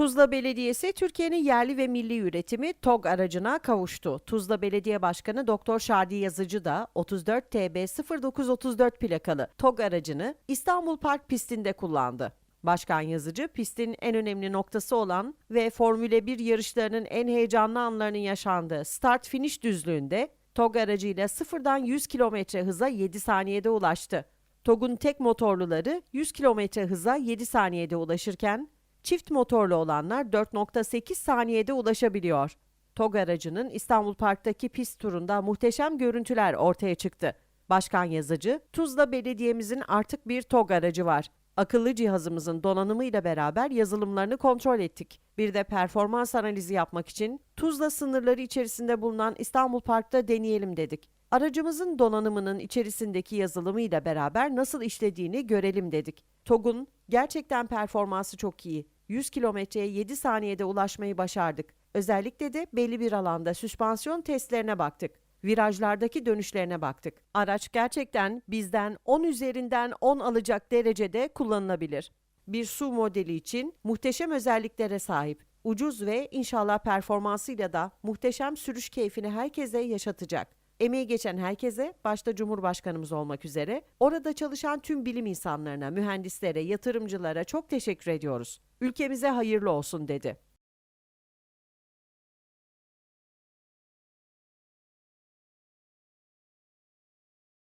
Tuzla Belediyesi Türkiye'nin yerli ve milli üretimi TOG aracına kavuştu. Tuzla Belediye Başkanı Doktor Şadi Yazıcı da 34 TB 0934 plakalı TOG aracını İstanbul Park pistinde kullandı. Başkan Yazıcı pistin en önemli noktası olan ve Formüle 1 yarışlarının en heyecanlı anlarının yaşandığı start finish düzlüğünde TOG aracıyla sıfırdan 100 km hıza 7 saniyede ulaştı. TOG'un tek motorluları 100 km hıza 7 saniyede ulaşırken çift motorlu olanlar 4.8 saniyede ulaşabiliyor. TOG aracının İstanbul Park'taki pist turunda muhteşem görüntüler ortaya çıktı. Başkan Yazıcı, Tuzla Belediye'mizin artık bir TOG aracı var. Akıllı cihazımızın donanımıyla beraber yazılımlarını kontrol ettik. Bir de performans analizi yapmak için Tuzla sınırları içerisinde bulunan İstanbul Park'ta deneyelim dedik. Aracımızın donanımının içerisindeki yazılımıyla beraber nasıl işlediğini görelim dedik. TOG'un gerçekten performansı çok iyi. 100 kilometreye 7 saniyede ulaşmayı başardık. Özellikle de belli bir alanda süspansiyon testlerine baktık. Virajlardaki dönüşlerine baktık. Araç gerçekten bizden 10 üzerinden 10 alacak derecede kullanılabilir. Bir su modeli için muhteşem özelliklere sahip. Ucuz ve inşallah performansıyla da muhteşem sürüş keyfini herkese yaşatacak. Emeği geçen herkese, başta Cumhurbaşkanımız olmak üzere, orada çalışan tüm bilim insanlarına, mühendislere, yatırımcılara çok teşekkür ediyoruz. Ülkemize hayırlı olsun dedi.